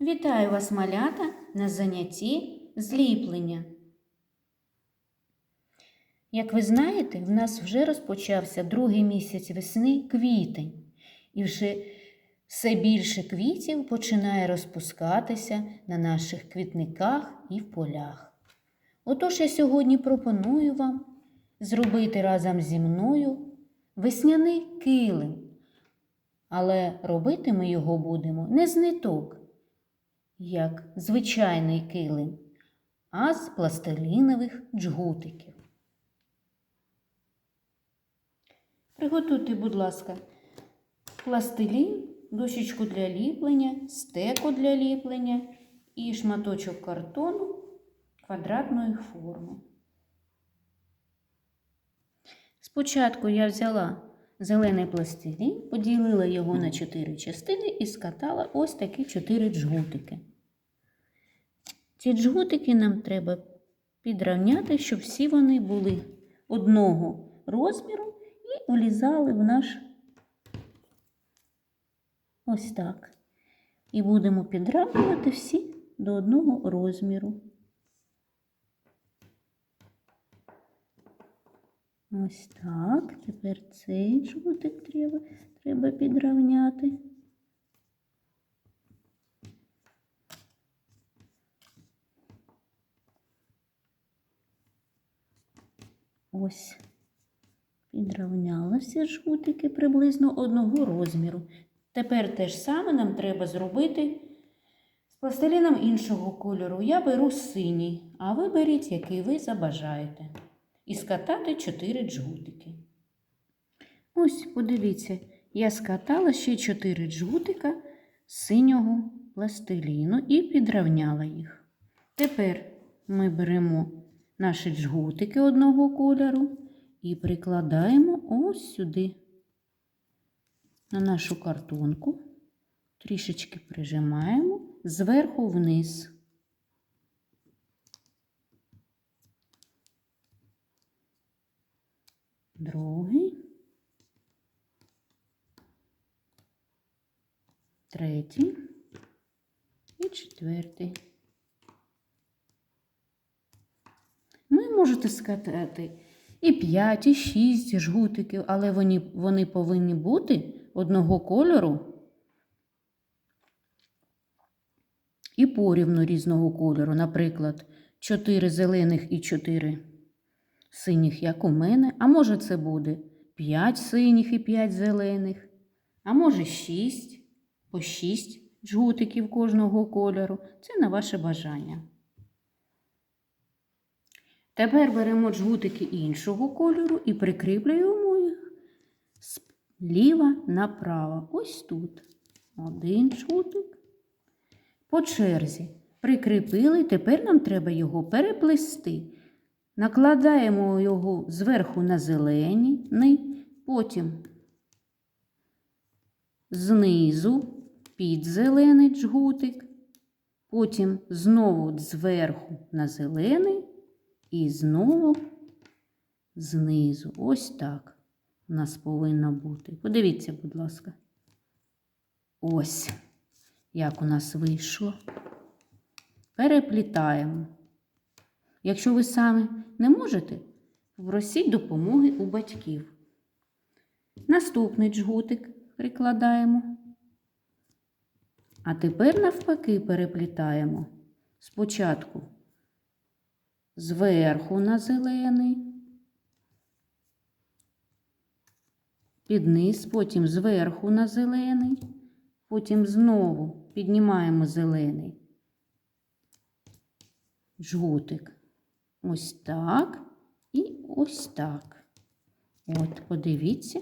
Вітаю вас, малята, на занятті зліплення. Як ви знаєте, в нас вже розпочався другий місяць весни квітень, і вже все більше квітів починає розпускатися на наших квітниках і в полях. Отож я сьогодні пропоную вам зробити разом зі мною весняний килим, але робити ми його будемо не з ниток, як звичайний килим, а з пластилінових джгутиків. Приготуйте, будь ласка, пластилін, дощечку для ліплення, стеку для ліплення і шматочок картону квадратної форми. Спочатку я взяла зелений пластилін, поділила його на чотири частини і скатала ось такі чотири джгутики. Ці джгутики нам треба підравняти, щоб всі вони були одного розміру і влізали в наш ось так. І будемо підравнювати всі до одного розміру. Ось так. Тепер цей жгутик треба, треба підравняти. Ось. Підравняла всі жгутики приблизно одного розміру. Тепер те ж саме нам треба зробити з пластиліном іншого кольору. Я беру синій, а ви беріть, який ви забажаєте. І скатати 4 джгутики. Ось, подивіться, я скатала ще 4 джгутика синього пластиліну і підравняла їх. Тепер ми беремо наші джгутики одного кольору і прикладаємо ось сюди на нашу картонку, трішечки прижимаємо зверху вниз. Другий, третій і четвертий. Ви можете скатати і 5, і 6 жгутиків, але вони, вони повинні бути одного кольору і порівну різного кольору. Наприклад, 4 зелених і 4 синіх, як у мене. А може, це буде 5 синіх і 5 зелених, а може 6, по 6 жгутиків кожного кольору. Це на ваше бажання. Тепер беремо джгутики іншого кольору і прикріплюємо їх зліва направо. Ось тут. Один джгутик. По черзі прикріпили, тепер нам треба його переплести. Накладаємо його зверху на зелений, потім знизу під зелений джгутик, потім знову зверху на зелений. І знову знизу. Ось так у нас повинно бути. Подивіться, будь ласка. Ось, як у нас вийшло. Переплітаємо. Якщо ви самі не можете, просіть допомоги у батьків. Наступний джгутик прикладаємо. А тепер, навпаки, переплітаємо. Спочатку зверху на зелений, під низ, потім зверху на зелений, потім знову піднімаємо зелений жгутик. Ось так і ось так. От, подивіться,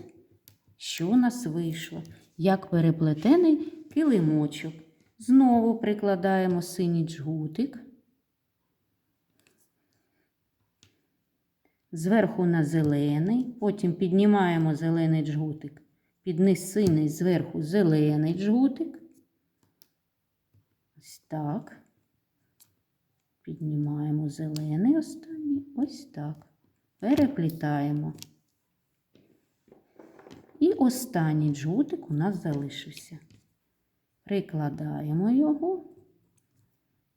що у нас вийшло. Як переплетений килимочок. Знову прикладаємо синій джгутик. зверху на зелений, потім піднімаємо зелений джгутик, під низ синий зверху зелений джгутик. Ось так. Піднімаємо зелений останній, ось так. Переплітаємо. І останній джгутик у нас залишився. Прикладаємо його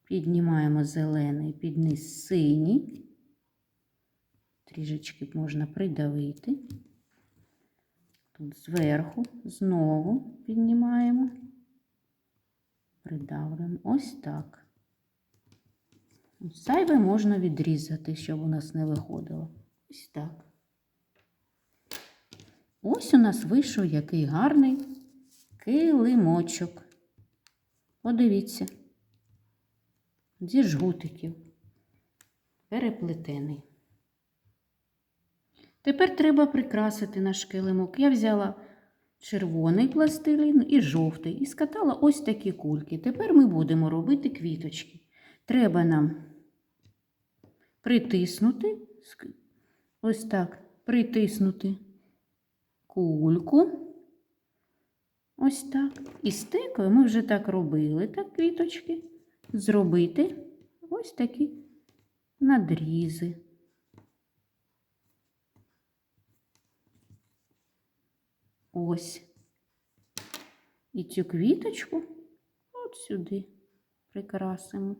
Піднімаємо зелений під низ синій. Трішечки можна придавити. Тут зверху знову піднімаємо. Придавлюємо. Ось так. Зайве можна відрізати, щоб у нас не виходило. Ось так. Ось у нас вийшов який гарний килимочок. Подивіться. Зі жгутиків. Переплетений. Тепер треба прикрасити наш килимок. Я взяла червоний пластилін і жовтий і скатала ось такі кульки. Тепер ми будемо робити квіточки. Треба нам притиснути, ось так, притиснути кульку. Ось так. І стекою ми вже так робили, так, квіточки. Зробити ось такі надрізи. Ось. І цю квіточку от сюди прикрасимо.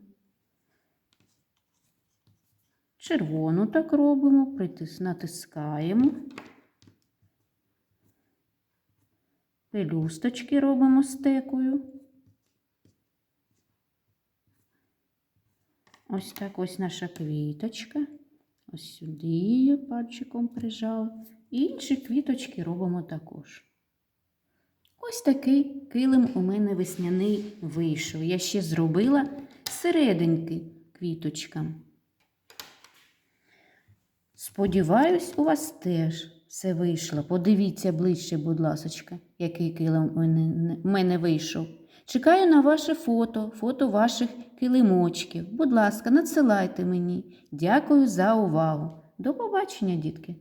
Червону так робимо, притис, натискаємо. Пелюсточки робимо стекою. Ось так ось наша квіточка. Ось сюди її пальчиком прижала. І інші квіточки робимо також. Ось такий килим у мене весняний вийшов. Я ще зробила серединки квіточкам. Сподіваюсь, у вас теж все вийшло. Подивіться ближче, будь ласочка, який килим у мене, вийшов. Чекаю на ваше фото, фото ваших килимочків. Будь ласка, надсилайте мені. Дякую за увагу. До побачення, дітки!